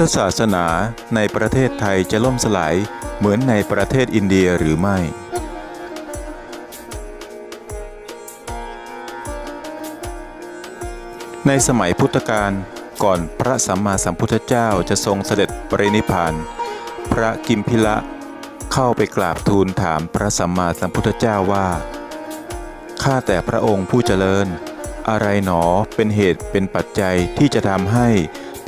ธศาสนาในประเทศไทยจะล่มสลายเหมือนในประเทศอินเดียหรือไม่ในสมัยพุทธกาลก่อนพระสัมมาสัมพุทธเจ้าจะทรงเสด็จปรินิพพาน พระกิมพิละเข้าไปกราบทูลถามพระสัมมาสัมพุทธเจ้าว่า ข้าแต่พระองค์ผู้เจริญ อะไรหนอเป็นเหตุเป็นปัจจัยที่จะทำให้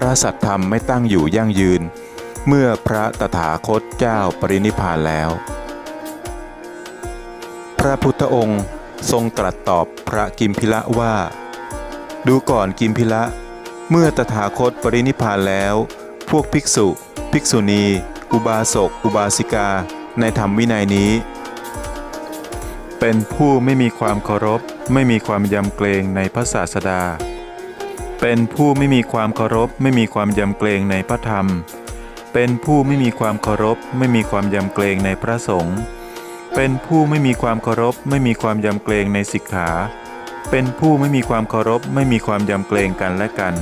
พระสัตธรรมไม่ตั้งอยู่ยั่งยืน เมื่อพระตถาคตเจ้าปรินิพานแล้ว พระพุทธองค์ทรงตรัสตอบพระกิมพิละว่า ดูก่อนกิมพิละ เมื่อตถาคตปรินิพพานแล้ว พวกภิกษุ ภิกษุณี อุบาสก อุบาสิกา ในธรรมวินัยนี้ เป็นผู้ไม่มีความเคารพ ไม่มีความยำเกรงในพระศาสดา เป็นผู้ไม่มีความเคารพ ไม่มีความยำเกรงในพระธรรม เป็นผู้ไม่มีความเคารพ ไม่มีความยำเกรงในพระสงฆ์เป็นผู้ไม่มีความเคารพ ไม่มีความยำเกรงในสิกขา เป็นผู้ไม่มีความเคารพ ไม่มีความยำเกรงกันและกัน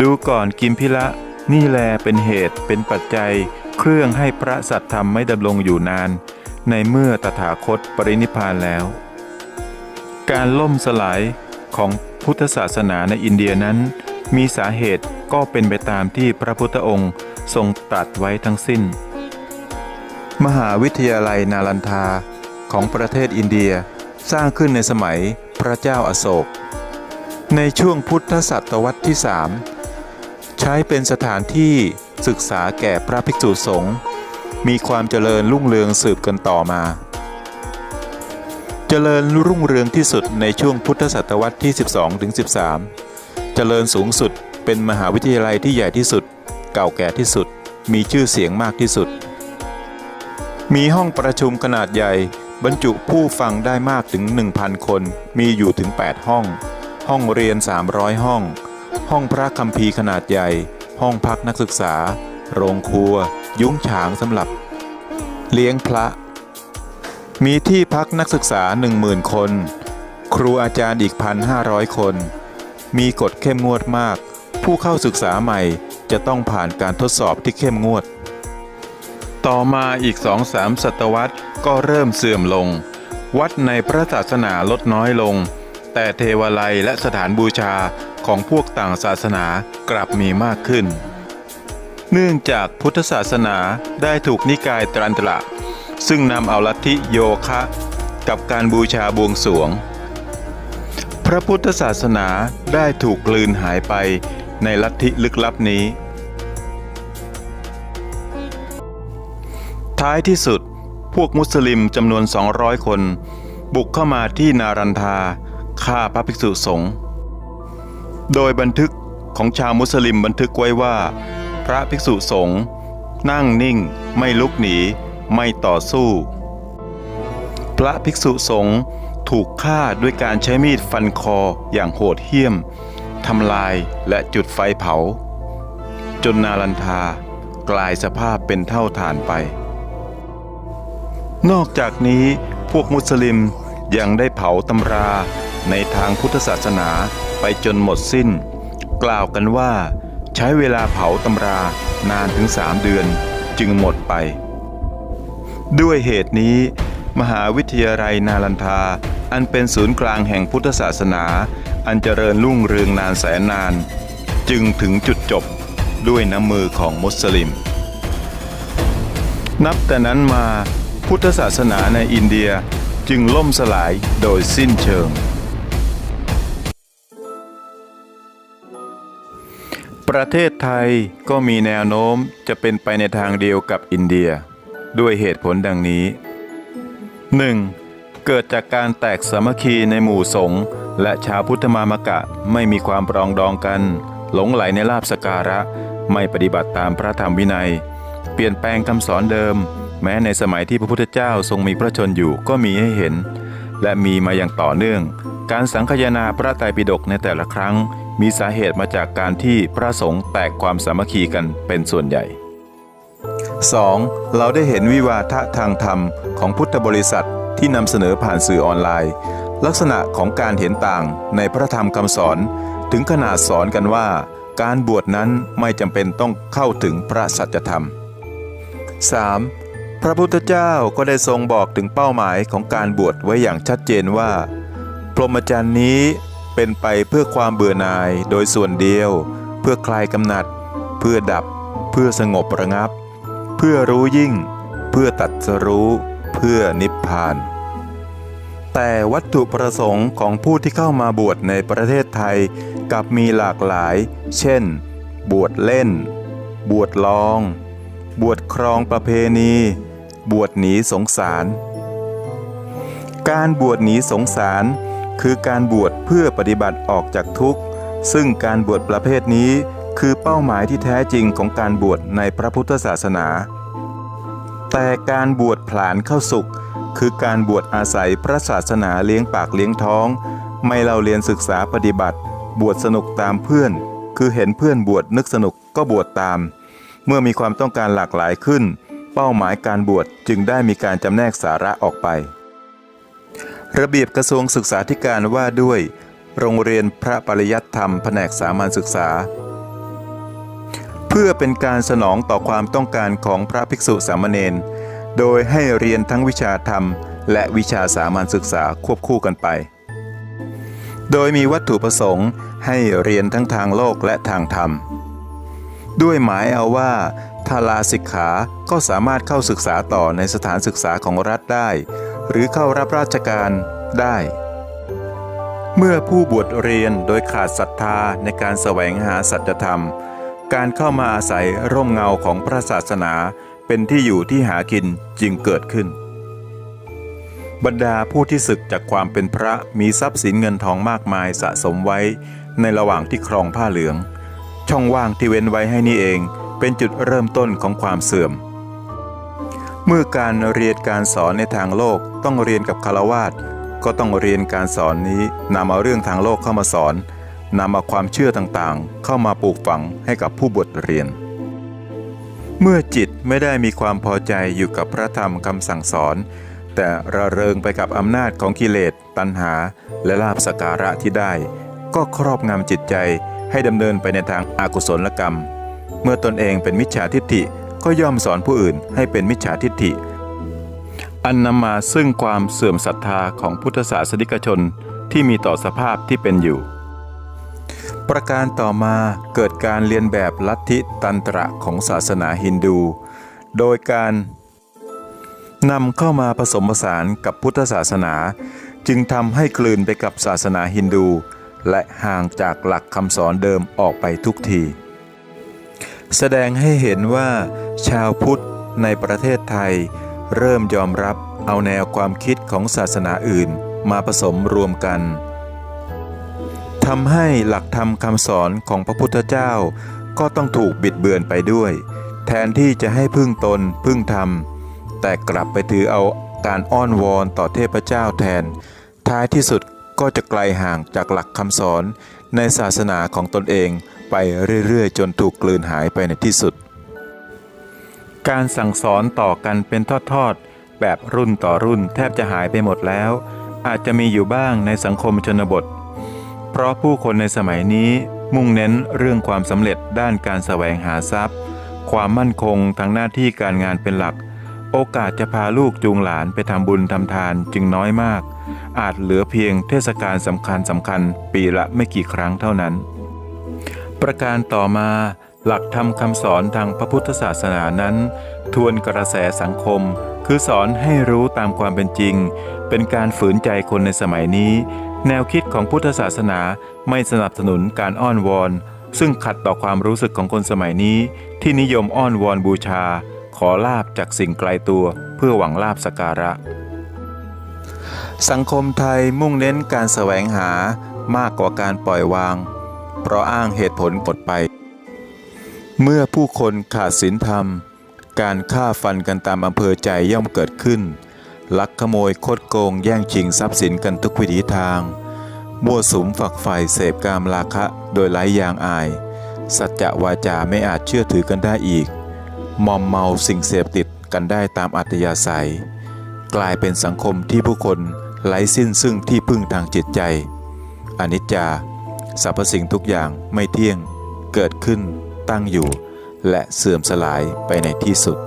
ดูก่อนกิมพิละ นี่แลเป็นเหตุเป็นปัจจัย เครื่องให้พระสัตธรรมไม่ดำรงอยู่นาน ในเมื่อตถาคตปรินิพพานแล้ว การล่มสลายของ พุทธศาสนาในอินเดียนั้น มีสาเหตุก็เป็นไปตามที่พระพุทธองค์ทรงตรัสไว้ทั้งสิ้น มหาวิทยาลัยนาลันทาของประเทศอินเดียสร้างขึ้นในสมัยพระเจ้าอาโศก ในช่วงพุทธศตวรรษที่สามใช้เป็นสถานที่ศึกษาแก่พระภิกษุสงฆ์มีความเจริญรุ่งเรืองสืบกันต่อมา เจริญรุ่งเรืองที่สุดในช่วงพุทธศตวรรษที่ 12ถึง13 เจริญสูงสุดเป็นมหาวิทยาลัยที่ใหญ่ที่สุด เก่าแก่ที่สุด มีชื่อเสียงมากที่สุด มีห้องประชุมขนาดใหญ่ บรรจุผู้ฟังได้มากถึง 1,000 คน มีอยู่ถึง 8 ห้อง ห้องเรียน 300 ห้อง ห้องพระคัมภีร์ขนาดใหญ่ ห้องพักนักศึกษา โรงครัว ยุ้งฉางสำหรับ เลี้ยงพระ มีที่พักนักศึกษา 10,000 คน ครูอาจารย์อีก 1,500 คน มีกฎเข้มงวดมาก ผู้เข้าศึกษาใหม่จะต้องผ่านการทดสอบที่เข้มงวด ต่อมาอีกสองสามศตวรรษก็เริ่มเสื่อมลง วัดในพระศาสนาลดน้อยลง แต่เทวาลัยและสถานบูชาของพวกต่างศาสนากลับมีมากขึ้น เนื่องจากพุทธศาสนาได้ถูกนิกายตรันตระ ซึ่งนำเอาลัทธิโยคะ กับการบูชาบวงสรวง พระพุทธศาสนาได้ถูกกลืนหายไปในลัทธิลึกลับนี้ ท้ายที่สุดพวกมุสลิมจำนวน 200 คน บุกเข้ามาที่นารันทาฆ่าพระภิกษุสงฆ์โดยบันทึกของชาวมุสลิมบันทึกไว้ว่า พระภิกษุสงฆ์นั่งนิ่งไม่ลุกหนี ไม่ต่อสู้ พระภิกษุสงฆ์ถูกฆ่าด้วยการใช้มีดฟันคออย่างโหดเหี้ยมทำลายและจุดไฟเผา จนนารันทากลายสภาพเป็นเท่าฐานไป นอกจากนี้พวกมุสลิมยังได้เผาตำราในทางพุทธศาสนาไปจนหมดสิ้น กล่าวกันว่า ใช้เวลาเผาตำรานานถึงสามเดือนจึงหมดไป ด้วยเหตุนี้ มหาวิทยาลัยนาลันทา อันเป็นศูนย์กลางแห่งพุทธศาสนา อันเจริญรุ่งเรืองนานแสนนาน จึงถึงจุดจบด้วยน้ำมือของมุสลิม นับแต่นั้นมาพุทธศาสนาในอินเดียจึงล่มสลายโดยสิ้นเชิง ประเทศไทยก็มีแนวโน้มจะเป็นไปในทางเดียวกับอินเดีย ด้วยเหตุผลดังนี้ 1. เกิดจากการแตกสามัคคีในหมู่สงฆ์และชาวพุทธมามกะไม่มีความปรองดองกัน หลงไหลในลาบสการะ ไม่ปฏิบัติตามพระธรรมวินัย เปลี่ยนแปลงคำสอนเดิม แม้ในสมัยที่พระพุทธเจ้าทรงมีพระชนอยู่ก็มีให้เห็น และมีมาอย่างต่อเนื่อง การสังคายนาพระไตรปิฎกในแต่ละครั้ง มีสาเหตุมาจากการที่พระสงฆ์แตกความสามัคคีกันเป็นส่วนใหญ่ 2. เราได้เห็นวิวาทะทางธรรมของพุทธบริษัทที่นำเสนอผ่านสื่อออนไลน์ ลักษณะของการเห็นต่างในพระธรรมคำสอน ถึงขนาดสอนกันว่า การบวชนั้นไม่จำเป็นต้องเข้าถึงพระสัจธรรม 3. พระพุทธเจ้าก็ได้ทรงบอกถึงเป้าหมายของการบวชไว้อย่างชัดเจนว่า พรหมจรรย์นี้เป็นไปเพื่อความเบื่อหน่ายโดยส่วนเดียว เพื่อคลายกำหนัด เพื่อดับ เพื่อสงบระงับ เพื่อรู้ยิ่ง เพื่อตัดสรู้เพื่อนิพพาน แต่วัตถุประสงค์ของผู้ที่เข้ามาบวชในประเทศไทยกับมีหลากหลาย เช่น บวชเล่น บวชลอง บวชครองประเพณี บวชหนีสงสาร การบวชหนีสงสารคือการบวชเพื่อปฏิบัติออกจากทุกข์ ซึ่งการบวชประเภทนี้ คือเป้าหมายที่แท้จริงของการบวชในพระพุทธศาสนา แต่การบวชผลานเข้าสุข คือการบวชอาศัยพระศาสนาเลี้ยงปากเลี้ยงท้อง ไม่เราเรียนศึกษาปฏิบัติ บวชสนุกตามเพื่อน คือเห็นเพื่อนบวชนึกสนุกก็บวชตาม เมื่อมีความต้องการหลากหลายขึ้น เป้าหมายการบวชจึงได้มีการจำแนกสาระออกไป ระเบียบกระทรวงศึกษาธิการว่าด้วย โรงเรียนพระปริยัติธรรมแผนกสามัญศึกษา พื่อเป็นการสนองต่อความต้องการของพระภิกษุสามเณรโดยให้เรียนทั้งวิชาธรรม และวิชาสามัญศึกษาควบคู่กันไป โดยมีวัตถุประสงค์ให้เรียนทั้งทางโลกและทางธรรม ด้วยหมายเอาว่าถ้าลาสิกขาก็สามารถเข้าศึกษาต่อในสถานศึกษาของรัฐได้ หรือเข้ารับราชการได้ เมื่อผู้บวชเรียนโดยขาดศรัทธาในการแสวงหาสัจธรรม การเข้ามาอาศัยร่มเงาของพระศาสนาเป็นที่อยู่ที่หากินจึงเกิดขึ้น บรรดาผู้ที่ศึกจากความเป็นพระมีทรัพย์สินเงินทองมากมายสะสมไว้ ในระหว่างที่ครองผ้าเหลือง ช่องว่างที่เว้นไว้ให้นี่เองเป็นจุดเริ่มต้นของความเสื่อม เมื่อการเรียนการสอนในทางโลกต้องเรียนกับคารวาสก็ต้องเรียนการสอนนี้นำเอาเรื่องทางโลกเข้ามาสอน นำเอาความเชื่อต่างๆ เข้ามาปลูกฝังให้กับผู้บวชเรียน เมื่อจิตไม่ได้มีความพอใจอยู่กับพระธรรมคำสั่งสอน แต่ระเริงไปกับอำนาจของกิเลสตัณหา และลาภสการะที่ได้ ก็ครอบงำจิตใจให้ดำเนินไปในทางอากุศลกรรม เมื่อตนเองเป็นมิจฉาทิฏฐิก็ย่อมสอนผู้อื่นให้เป็นมิจฉาทิฏฐิ อันนำมาซึ่งความเสื่อมศรัทธาของพุทธศาสนิกชนที่มีต่อสภาพที่เป็นอยู่ ประการต่อมาเกิดการเรียนแบบลัทธิตันตระของศาสนาฮินดู โดยการนำเข้ามาผสมผสานกับพุทธศาสนา จึงทำให้กลืนไปกับศาสนาฮินดู และห่างจากหลักคำสอนเดิมออกไปทุกที แสดงให้เห็นว่าชาวพุทธในประเทศไทย เริ่มยอมรับเอาแนวความคิดของศาสนาอื่นมาผสมรวมกัน ทำให้หลักธรรมคำสอนของพระพุทธเจ้า ก็ต้องถูกบิดเบือนไปด้วย แทนที่จะให้พึ่งตนพึ่งธรรม แต่กลับไปถือเอาการอ้อนวอนต่อเทพเจ้าแทน ท้ายที่สุดก็จะไกลห่างจากหลักคำสอนในศาสนาของตนเองไปเรื่อยๆ จนถูกกลืนหายไปในที่สุด การสั่งสอนต่อกันเป็นทอดๆ แบบรุ่นต่อรุ่นแทบจะหายไปหมดแล้ว อาจจะมีอยู่บ้างในสังคมชนบท เพราะผู้คนในสมัยนี้มุ่งเน้นเรื่องความสำเร็จด้านการแสวงหาทรัพย์ ความมั่นคงทางหน้าที่การงานเป็นหลัก โอกาสจะพาลูกจูงหลานไปทำบุญทำทานจึงน้อยมาก อาจเหลือเพียงเทศกาลสำคัญสำคัญปีละไม่กี่ครั้งเท่านั้น ประการต่อมาหลักธรรมคำสอนทางพระพุทธศาสนานั้น ทวนกระแสสังคม คือสอนให้รู้ตามความเป็นจริง เป็นการฝืนใจคนในสมัยนี้ แนวคิดของพุทธศาสนาไม่สนับสนุนการอ้อนวอน ซึ่งขัดต่อความรู้สึกของคนสมัยนี้ ที่นิยมอ้อนวอนบูชา ขอลาบจากสิ่งไกลตัว เพื่อหวังลาบสการะ สังคมไทยมุ่งเน้นการแสวงหามากกว่าการปล่อยวาง เพราะอ้างเหตุผลกดไป เมื่อผู้คนขาดศีลธรรม การฆ่าฟันกันตามอำเภอใจย่อมเกิดขึ้น ลักขโมยคดโกงแย่งชิงทรัพย์สินกันทุกวิถีทาง มั่วสุมฝักใฝ่เสพกามราคะ โดยไร้ยางอาย สัจจะวาจาไม่อาจเชื่อถือกันได้อีก มอมเมาสิ่งเสพติดกันได้ตามอัตยาศัย กลายเป็นสังคมที่ผู้คนไร้สิ้นซึ่งที่พึ่งทางจิตใจ อนิจจาสรรพสิ่งทุกอย่างไม่เที่ยงเเกิดขึ้น ตั้งอยู่ และเสื่อมสลายไปในที่สุด